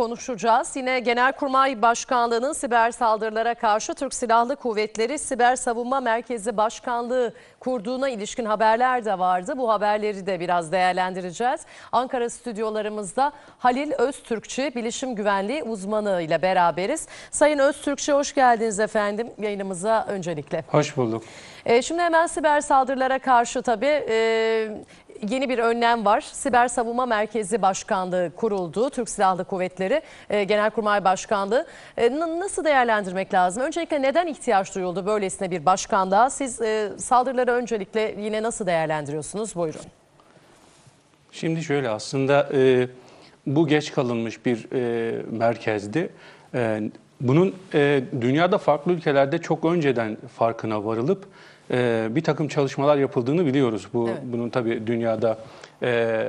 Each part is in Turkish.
konuşacağız. Yine Genelkurmay Başkanlığı'nın siber saldırılara karşı Türk Silahlı Kuvvetleri Siber Savunma Merkezi Başkanlığı kurduğuna ilişkin haberler de vardı. Bu haberleri de biraz değerlendireceğiz. Ankara stüdyolarımızda Halil Öztürkçü, bilişim güvenliği uzmanı ile beraberiz. Sayın Öztürkçü hoş geldiniz efendim yayınımıza öncelikle. Hoş bulduk. E, şimdi hemen siber saldırılara karşı tabii e, yeni bir önlem var. Siber Savunma Merkezi Başkanlığı kuruldu. Türk Silahlı Kuvvetleri e, Genelkurmay Başkanlığı. E, nasıl değerlendirmek lazım? Öncelikle neden ihtiyaç duyuldu böylesine bir başkanlığa? Siz e, saldırıları öncelikle yine nasıl değerlendiriyorsunuz? Buyurun. Şimdi şöyle aslında bu geç kalınmış bir merkezdi. Bunun e, dünyada farklı ülkelerde çok önceden farkına varılıp e, bir takım çalışmalar yapıldığını biliyoruz. Bu Evet. bunun tabii dünyada e,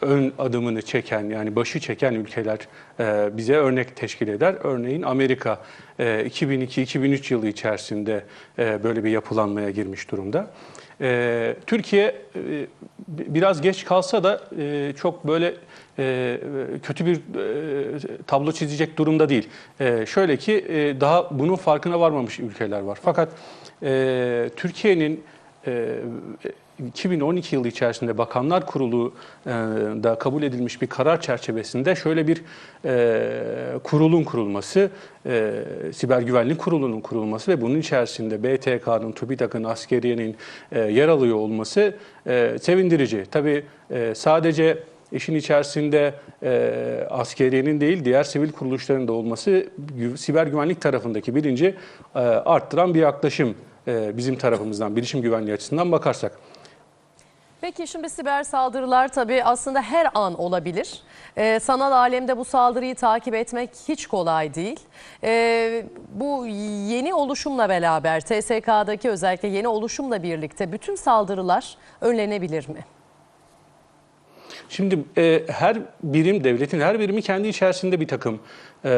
ön adımını çeken yani başı çeken ülkeler e, bize örnek teşkil eder. Örneğin Amerika e, 2002-2003 yılı içerisinde e, böyle bir yapılanmaya girmiş durumda. E, Türkiye e, biraz geç kalsa da e, çok böyle e, kötü bir e, tablo çizecek durumda değil. E, şöyle ki e, daha bunun farkına varmamış ülkeler var. Fakat e, Türkiye'nin 2012 yılı içerisinde Bakanlar Kurulu'da kabul edilmiş bir karar çerçevesinde şöyle bir e, kurulun kurulması, e, Siber Güvenlik Kurulu'nun kurulması ve bunun içerisinde BTK'nın, TÜBİTAK'ın, askeriyenin e, yer alıyor olması e, sevindirici. Tabii e, sadece işin içerisinde e, askeriyenin değil diğer sivil kuruluşların da olması siber güvenlik tarafındaki bilinci e, arttıran bir yaklaşım e, bizim tarafımızdan bilişim güvenliği açısından bakarsak. Peki şimdi siber saldırılar tabii aslında her an olabilir. Ee, sanal alemde bu saldırıyı takip etmek hiç kolay değil. Ee, bu yeni oluşumla beraber TSK'daki özellikle yeni oluşumla birlikte bütün saldırılar önlenebilir mi? Şimdi e, her birim devletin her birimi kendi içerisinde bir takım e,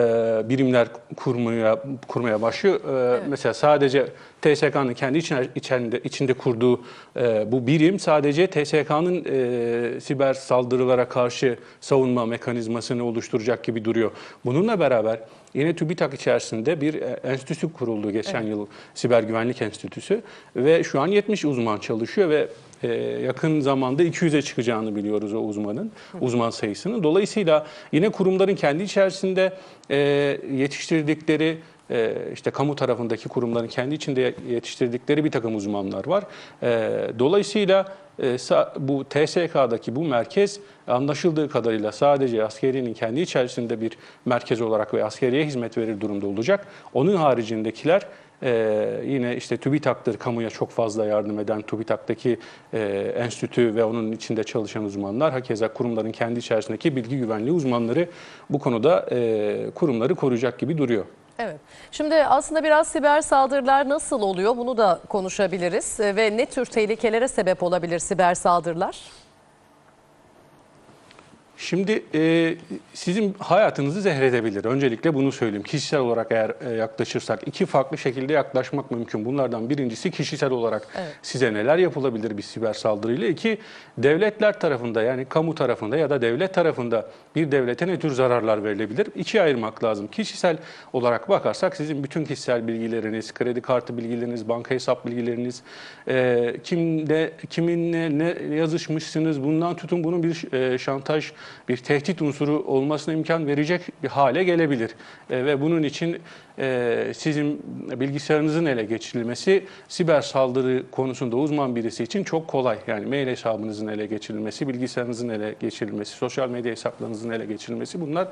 birimler kurmaya kurmaya başlıyor. E, Mesela sadece TSK'nın kendi içinde içinde kurduğu e, bu birim sadece TSK'nın e, siber saldırılara karşı savunma mekanizmasını oluşturacak gibi duruyor. Bununla beraber Yine TÜBİTAK içerisinde bir e, enstitüsü kuruldu geçen yıl Siber Güvenlik Enstitüsü. Ve şu an 70 uzman çalışıyor ve e, yakın zamanda 200'e çıkacağını biliyoruz o uzmanın, uzman sayısının. Dolayısıyla yine kurumların kendi içerisinde e, yetiştirdikleri işte kamu tarafındaki kurumların kendi içinde yetiştirdikleri bir takım uzmanlar var. E, dolayısıyla e, bu TSK'daki bu merkez anlaşıldığı kadarıyla sadece askeriyenin kendi içerisinde bir merkez olarak ve askeriye hizmet verir durumda olacak. Onun haricindekiler e, yine işte TÜBİTAK'tır kamuya çok fazla yardım eden TÜBİTAK'taki e, enstitü ve onun içinde çalışan uzmanlar, hakeza kurumların kendi içerisindeki bilgi güvenliği uzmanları bu konuda e, kurumları koruyacak gibi duruyor. Evet. Şimdi aslında biraz siber saldırılar nasıl oluyor bunu da konuşabiliriz. Ee, Ve ne tür tehlikelere sebep olabilir siber saldırılar? Şimdi e, sizin hayatınızı zehredebilir. Öncelikle bunu söyleyeyim. Kişisel olarak eğer e, yaklaşırsak iki farklı şekilde yaklaşmak mümkün. Bunlardan birincisi kişisel olarak Evet. size neler yapılabilir bir siber saldırıyla. İki devletler tarafında yani kamu tarafında ya da devlet tarafında bir devlete ne tür zararlar verilebilir? İkiye ayırmak lazım. Kişisel olarak bakarsak sizin bütün kişisel bilgileriniz, kredi kartı bilgileriniz, banka hesap bilgileriniz, e, kimde kiminle ne yazışmışsınız bundan tutun bunun bir e, şantaj, bir tehdit unsuru olmasına imkan verecek bir hale gelebilir. E, ve bunun için e, sizin bilgisayarınızın ele geçirilmesi siber saldırı konusunda uzman birisi için çok kolay. Yani mail hesabınızın ele geçirilmesi, bilgisayarınızın ele geçirilmesi, sosyal medya hesaplarınızın ele geçirilmesi bunlar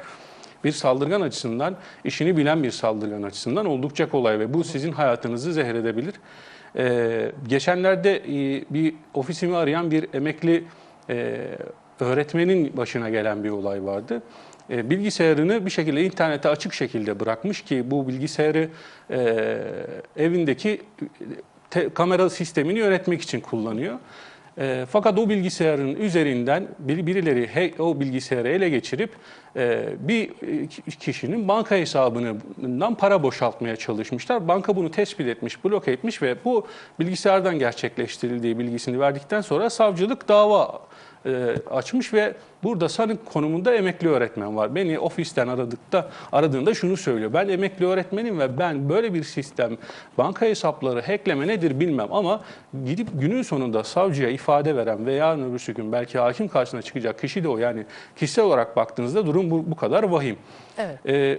bir saldırgan açısından, işini bilen bir saldırgan açısından oldukça kolay ve bu sizin hayatınızı zehredebilir. Ee, geçenlerde e, bir ofisimi arayan bir emekli e, öğretmenin başına gelen bir olay vardı. E, bilgisayarını bir şekilde internete açık şekilde bırakmış ki bu bilgisayarı e, evindeki kamera sistemini yönetmek için kullanıyor. E, fakat o bilgisayarın üzerinden bir, birileri o bilgisayarı ele geçirip bir kişinin banka hesabından para boşaltmaya çalışmışlar. Banka bunu tespit etmiş, blok etmiş ve bu bilgisayardan gerçekleştirildiği bilgisini verdikten sonra savcılık dava e, açmış ve burada sanık konumunda emekli öğretmen var. Beni ofisten aradıkta aradığında şunu söylüyor. Ben emekli öğretmenim ve ben böyle bir sistem, banka hesapları hackleme nedir bilmem ama gidip günün sonunda savcıya ifade veren ve yarın öbürsü gün belki hakim karşısına çıkacak kişi de o. Yani kişisel olarak baktığınızda durum bu, bu kadar vahim. Evet. Ee,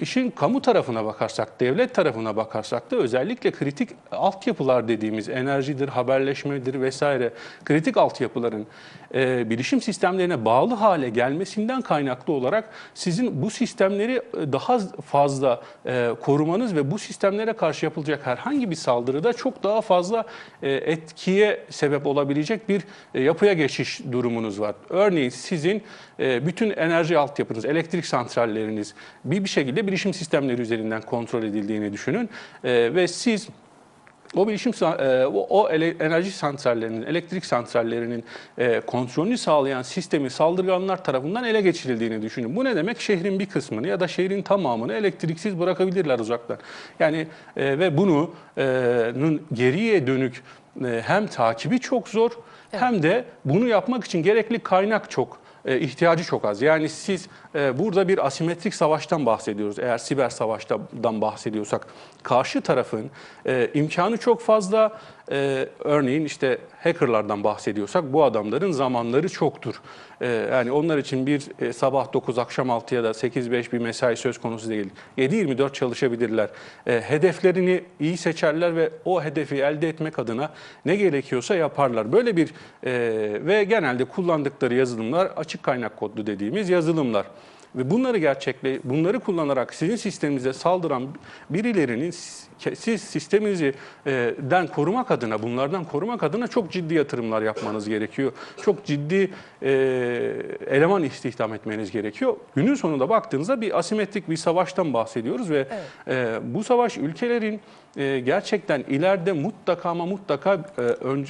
işin kamu tarafına bakarsak, devlet tarafına bakarsak da özellikle kritik altyapılar dediğimiz enerjidir, haberleşmedir vesaire kritik altyapıların e, bilişim sistemlerine bağlı hale gelmesinden kaynaklı olarak sizin bu sistemleri e, daha fazla e, korumanız ve bu sistemlere karşı yapılacak herhangi bir saldırıda çok daha fazla e, etkiye sebep olabilecek bir e, yapıya geçiş durumunuz var. Örneğin sizin e, bütün enerji altyapınız, elektrik santralleriniz bir bir şekilde bilişim sistemleri üzerinden kontrol edildiğini düşünün E, ve siz o bilişim e, o, enerji santrallerinin, elektrik santrallerinin e, kontrolünü sağlayan sistemin saldırganlar tarafından ele geçirildiğini düşünün. Bu ne demek? Şehrin bir kısmını ya da şehrin tamamını elektriksiz bırakabilirler uzaktan. Yani e, ve bunu geriye dönük hem takibi çok zor hem de bunu yapmak için gerekli kaynak çok e, ihtiyacı çok az. Yani siz e, burada bir asimetrik savaştan bahsediyoruz. Eğer siber savaştan bahsediyorsak karşı tarafın e, imkanı çok fazla. E, örneğin işte hackerlardan bahsediyorsak bu adamların zamanları çoktur. E, yani onlar için bir e, sabah 9 akşam 6 ya da 8-5 bir mesai söz konusu değil. 7-24 çalışabilirler. E, hedeflerini iyi seçerler ve o hedefi elde etmek adına ne gerekiyorsa yaparlar. Böyle bir e, ve genelde kullandıkları yazılımlar açık kaynak kodlu dediğimiz yazılımlar. Ve bunları gerçekle bunları kullanarak sizin sisteminize saldıran birilerinin siz sisteminizi e, den korumak adına, bunlardan korumak adına çok ciddi yatırımlar yapmanız gerekiyor. Çok ciddi e, eleman istihdam etmeniz gerekiyor. Günün sonunda baktığınızda bir asimetrik bir savaştan bahsediyoruz ve e, bu savaş ülkelerin e, gerçekten ileride mutlaka ama mutlaka e,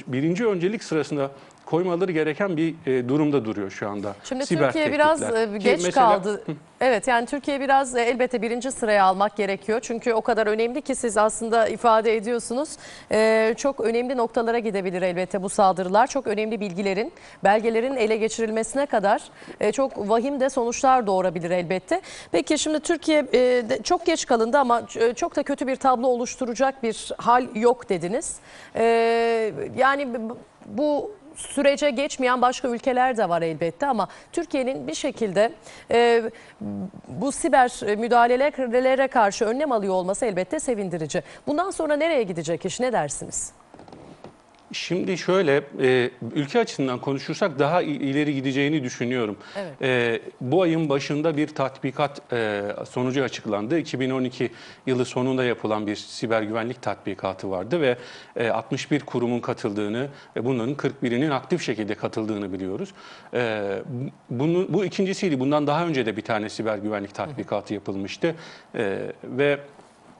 birinci öncelik sırasında koymaları gereken bir e, durumda duruyor şu anda. Şimdi Siber Türkiye biraz tehditler. e, Ki geç mesela- kaldı. Evet yani Türkiye biraz e, elbette birinci sıraya almak gerekiyor. Çünkü o kadar önemli ki siz aslında ifade ediyorsunuz. E, çok önemli noktalara gidebilir elbette bu saldırılar. Çok önemli bilgilerin, belgelerin ele geçirilmesine kadar e, çok vahim de sonuçlar doğurabilir elbette. Peki şimdi Türkiye e, de çok geç kalındı ama çok da kötü bir tablo oluşturacak bir hal yok dediniz. E, yani bu sürece geçmeyen başka ülkeler de var elbette ama Türkiye'nin bir şekilde e, bu siber müdahalelere karşı önlem alıyor olması elbette sevindirici. Bundan sonra nereye gidecek iş ne dersiniz? Şimdi şöyle, e, ülke açısından konuşursak daha ileri gideceğini düşünüyorum. Evet. E, bu ayın başında bir tatbikat e, sonucu açıklandı. 2012 yılı sonunda yapılan bir siber güvenlik tatbikatı vardı ve e, 61 kurumun katıldığını ve bunların 41'inin aktif şekilde katıldığını biliyoruz. E, bunu, bu ikincisiydi. Bundan daha önce de bir tane siber güvenlik tatbikatı yapılmıştı E, ve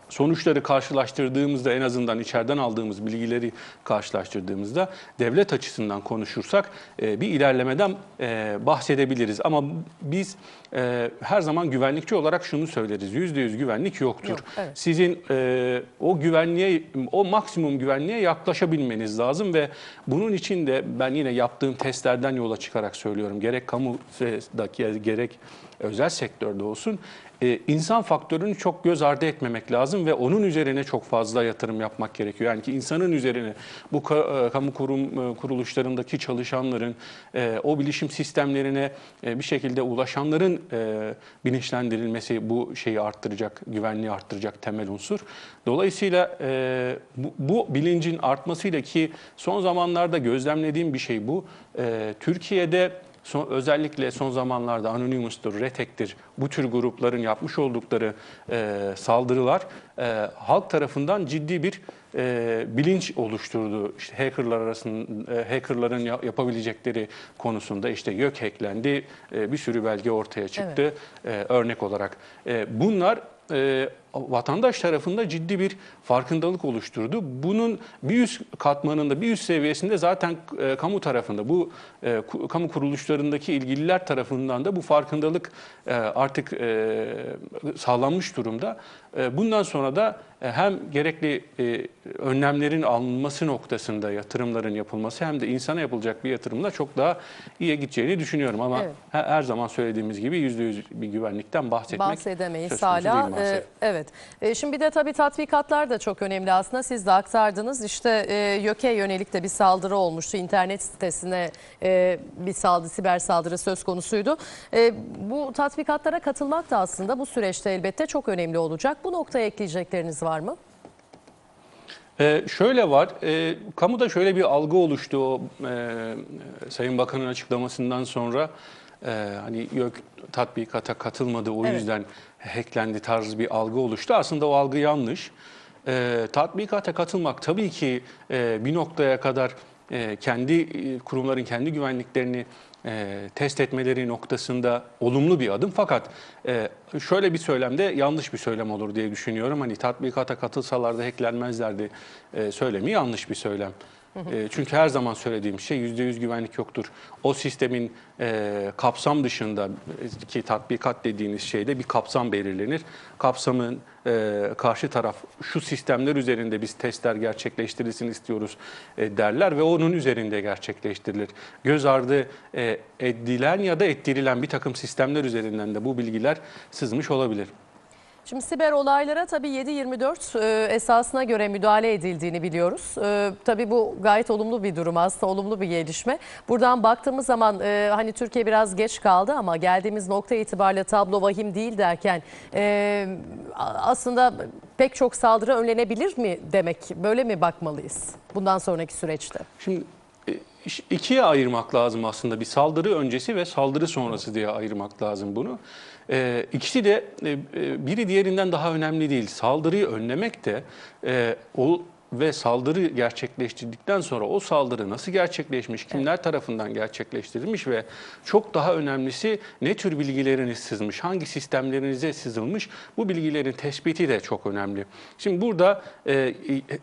sonuçları karşılaştırdığımızda en azından içeriden aldığımız bilgileri karşılaştırdığımızda devlet açısından konuşursak e, bir ilerlemeden e, bahsedebiliriz. Ama biz e, her zaman güvenlikçi olarak şunu söyleriz. Yüzde yüz güvenlik yoktur. Yok, evet. Sizin e, o güvenliğe, o maksimum güvenliğe yaklaşabilmeniz lazım ve bunun için de ben yine yaptığım testlerden yola çıkarak söylüyorum. Gerek kamudaki gerek özel sektörde olsun e, insan faktörünü çok göz ardı etmemek lazım ve onun üzerine çok fazla yatırım yapmak gerekiyor. Yani ki insanın üzerine bu ka- e, kamu kurum e, kuruluşlarındaki çalışanların e, o bilişim sistemlerine e, bir şekilde ulaşanların e, bilinçlendirilmesi bu şeyi arttıracak, güvenliği arttıracak temel unsur. Dolayısıyla e, bu, bu bilincin artmasıyla ki son zamanlarda gözlemlediğim bir şey bu. E, Türkiye'de Son, özellikle son zamanlarda Anonymous'tur, Retek'tir bu tür grupların yapmış oldukları e, saldırılar e, halk tarafından ciddi bir e, bilinç oluşturdu. İşte hackerlar arasında e, hackerların ya- yapabilecekleri konusunda işte YÖK hacklendi, e, bir sürü belge ortaya çıktı e, örnek olarak. E, bunlar e, vatandaş tarafında ciddi bir farkındalık oluşturdu. Bunun bir üst katmanında, bir üst seviyesinde zaten e, kamu tarafında, bu e, kamu kuruluşlarındaki ilgililer tarafından da bu farkındalık e, artık e, sağlanmış durumda. E, bundan sonra da e, hem gerekli e, önlemlerin alınması noktasında yatırımların yapılması hem de insana yapılacak bir yatırımla çok daha iyiye gideceğini düşünüyorum. Ama Evet. her, her zaman söylediğimiz gibi %100 bir güvenlikten bahsetmek bahsedemeyiz hala. değil maalesef. Ee, evet. Ee, şimdi bir de tabii tatbikatlar da çok önemli aslında. Siz de aktardınız. İşte e, YÖK'e yönelik de bir saldırı olmuştu. İnternet sitesine e, bir saldırı, siber saldırı söz konusuydu. E, bu tatbikatlara katılmak da aslında bu süreçte elbette çok önemli olacak. Bu noktaya ekleyecekleriniz var mı? Ee, şöyle var, e, kamuda şöyle bir algı oluştu o e, Sayın Bakan'ın açıklamasından sonra. E, hani YÖK tatbikata katılmadı o Evet. yüzden hacklendi tarzı bir algı oluştu. Aslında o algı yanlış. E, tatbikata katılmak tabii ki e, bir noktaya kadar e, kendi e, kurumların kendi güvenliklerini e, test etmeleri noktasında olumlu bir adım. Fakat e, şöyle bir söylemde yanlış bir söylem olur diye düşünüyorum. Hani tatbikata katılsalar da hacklenmezlerdi e, söylemi yanlış bir söylem. E, çünkü her zaman söylediğim şey %100 güvenlik yoktur. O sistemin e, kapsam dışında e, ki tatbikat dediğiniz şeyde bir kapsam belirlenir. Kapsamın e, karşı taraf şu sistemler üzerinde biz testler gerçekleştirilsin istiyoruz e, derler ve onun üzerinde gerçekleştirilir. Göz ardı e, edilen ya da ettirilen bir takım sistemler üzerinden de bu bilgiler sızmış olabilir. Şimdi siber olaylara tabii 7-24 e, esasına göre müdahale edildiğini biliyoruz. E, tabii bu gayet olumlu bir durum aslında olumlu bir gelişme. Buradan baktığımız zaman e, hani Türkiye biraz geç kaldı ama geldiğimiz nokta itibariyle tablo vahim değil derken e, aslında pek çok saldırı önlenebilir mi demek böyle mi bakmalıyız bundan sonraki süreçte? Şimdi ikiye ayırmak lazım aslında bir saldırı öncesi ve saldırı sonrası diye ayırmak lazım bunu. E, ikisi de e, e, biri diğerinden daha önemli değil. Saldırıyı önlemek de e, o ve saldırı gerçekleştirdikten sonra o saldırı nasıl gerçekleşmiş, kimler tarafından gerçekleştirilmiş ve çok daha önemlisi ne tür bilgileriniz sızmış, hangi sistemlerinize sızılmış bu bilgilerin tespiti de çok önemli. Şimdi burada e,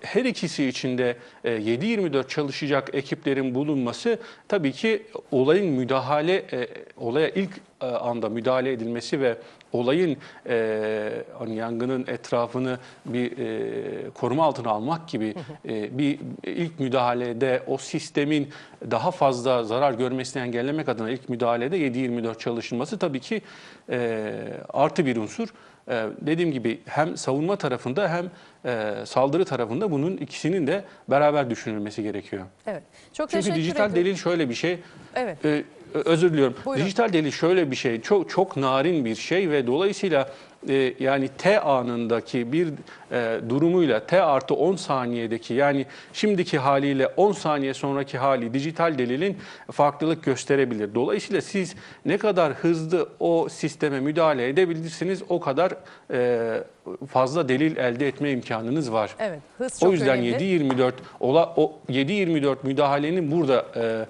her ikisi içinde e, 7-24 çalışacak ekiplerin bulunması tabii ki olayın müdahale, e, olaya ilk e, anda müdahale edilmesi ve olayın e, hani yangının etrafını bir e, koruma altına almak gibi e, bir ilk müdahalede o sistemin daha fazla zarar görmesini engellemek adına ilk müdahalede 7-24 çalışılması tabii ki e, artı bir unsur. E, dediğim gibi hem savunma tarafında hem e, saldırı tarafında bunun ikisinin de beraber düşünülmesi gerekiyor. Evet. Çok Çünkü dijital ediyorum. delil şöyle bir şey. Evet. Ee, özür diliyorum. Buyurun. Dijital delil şöyle bir şey. Çok çok narin bir şey ve dolayısıyla e, yani T anındaki bir e, durumuyla T artı 10 saniyedeki yani şimdiki haliyle 10 saniye sonraki hali dijital delilin farklılık gösterebilir. Dolayısıyla siz ne kadar hızlı o sisteme müdahale edebilirsiniz o kadar e, fazla delil elde etme imkanınız var. Evet. Hız çok O yüzden önemli. 7-24 ola o 7-24 müdahalenin burada e,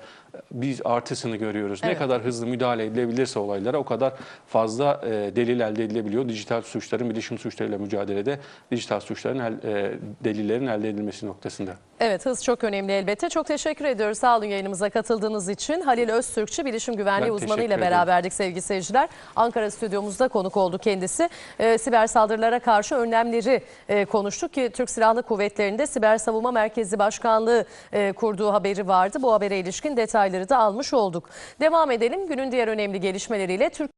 biz artısını görüyoruz. Evet. Ne kadar hızlı müdahale edilebilirse olaylara o kadar fazla e, delil elde edilebiliyor. Dijital suçların, bilişim suçlarıyla mücadelede dijital suçların el- e, delillerin elde edilmesi noktasında. Evet hız çok önemli elbette. Çok teşekkür ediyoruz sağ olun yayınımıza katıldığınız için. Halil Öztürkçü bilişim güvenliği Ben uzmanı ile beraberdik sevgili seyirciler. Ankara stüdyomuzda konuk oldu kendisi. Ee, siber saldırılara karşı önlemleri e, konuştuk ki Türk Silahlı Kuvvetleri'nde Siber Savunma Merkezi Başkanlığı e, kurduğu haberi vardı. Bu habere ilişkin detayları da almış olduk. Devam edelim günün diğer önemli gelişmeleriyle. Türk